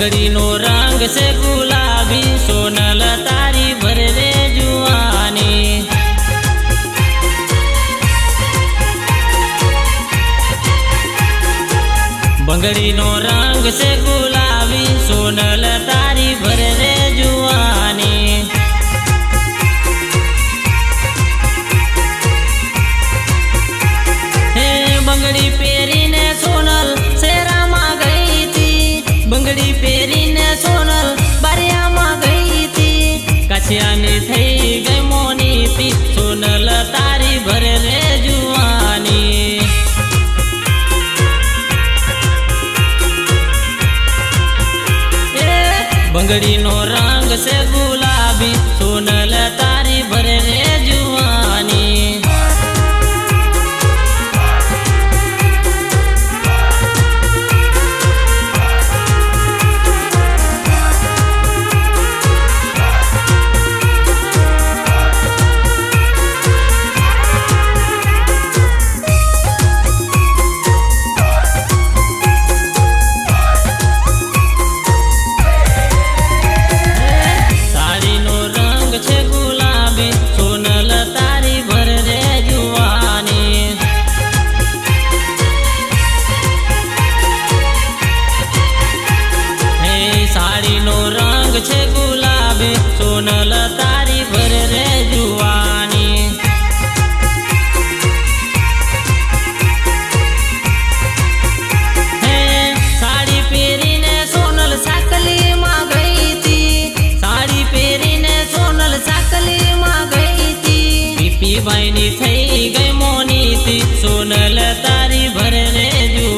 બંગડીનો રંગ છે બંગડીનો રંગ છે ગુલાબી. મીઠી બાઈની થઈ ગઈ મોનીતી સોનલ તારી ભરને જુ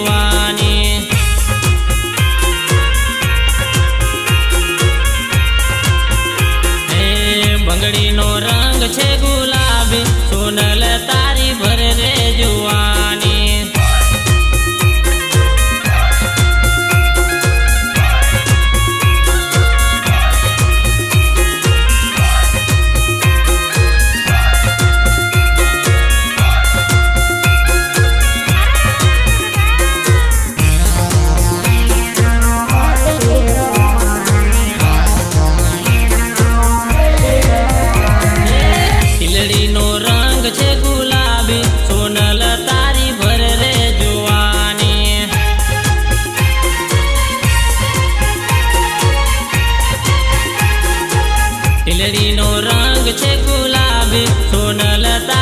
વીજળીનો રંગ છે ગુલાબી સોનલતા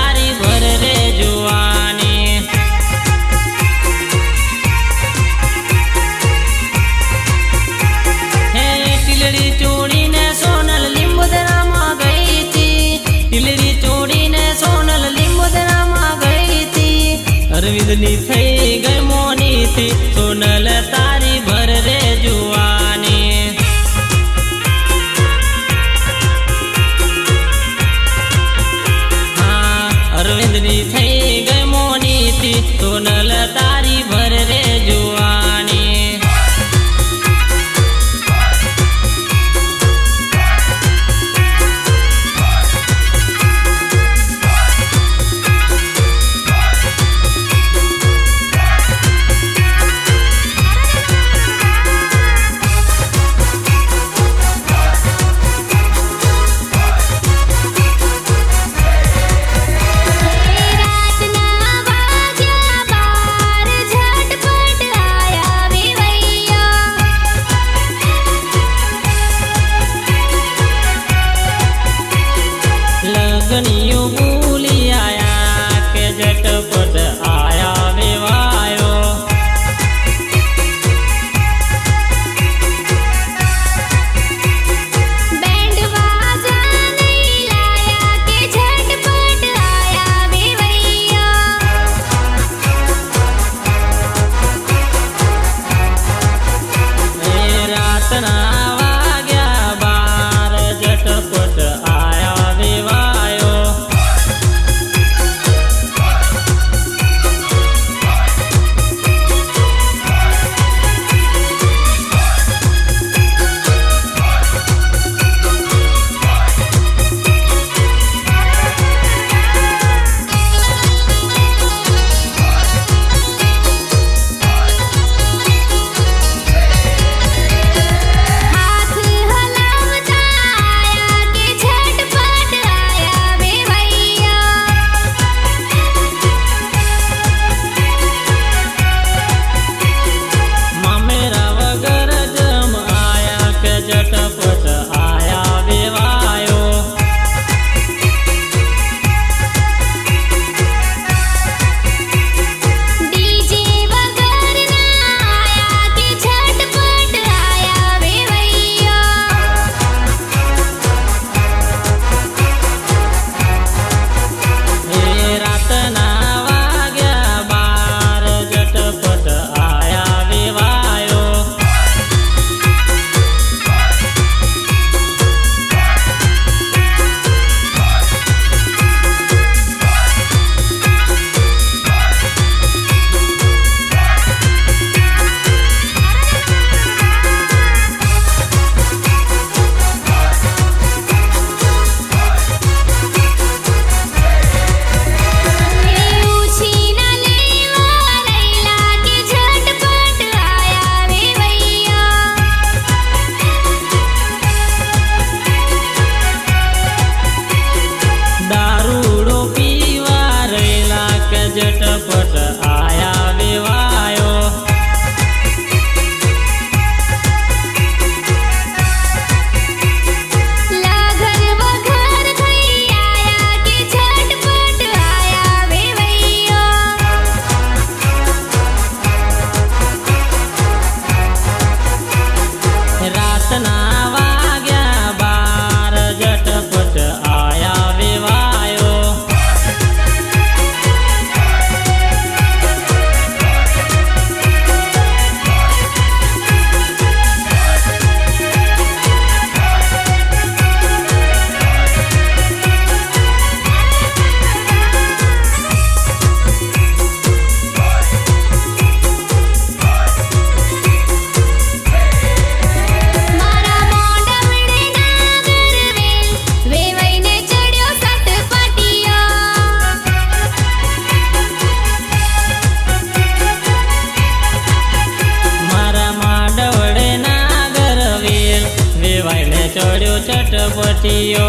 ચોર્યો ચટપટીઓ.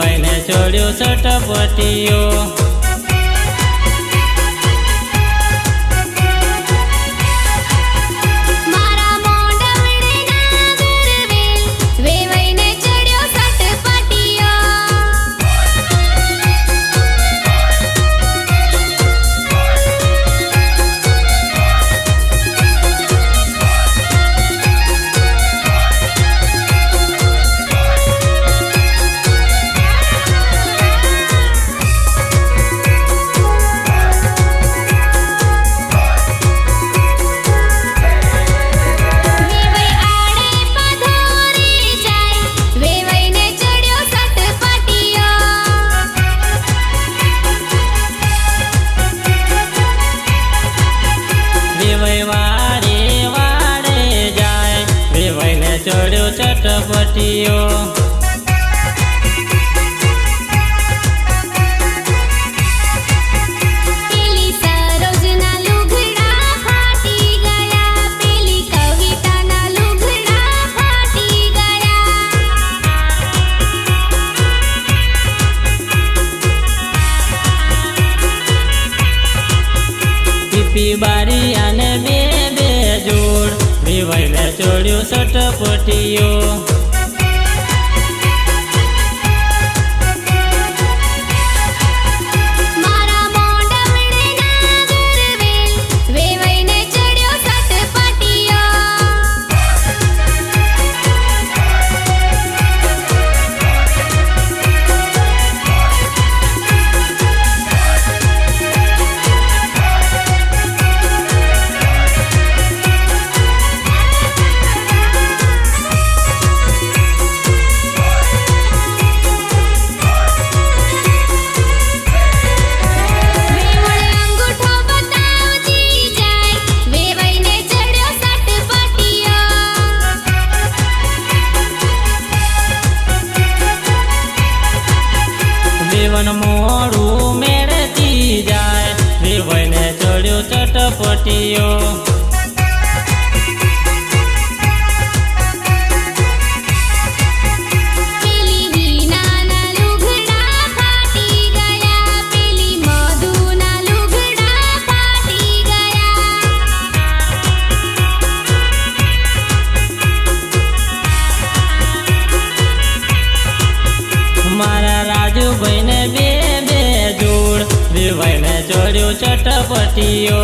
વેવાઈને છોડ્યું સટપટીઓ. ચટપટીઓ દોડ્યો સટપટીયો સખીઓ મારા રાજુભાઈ ને બે બે જોડ વિવાઈ ને ચડ્યો ચટપટીઓ.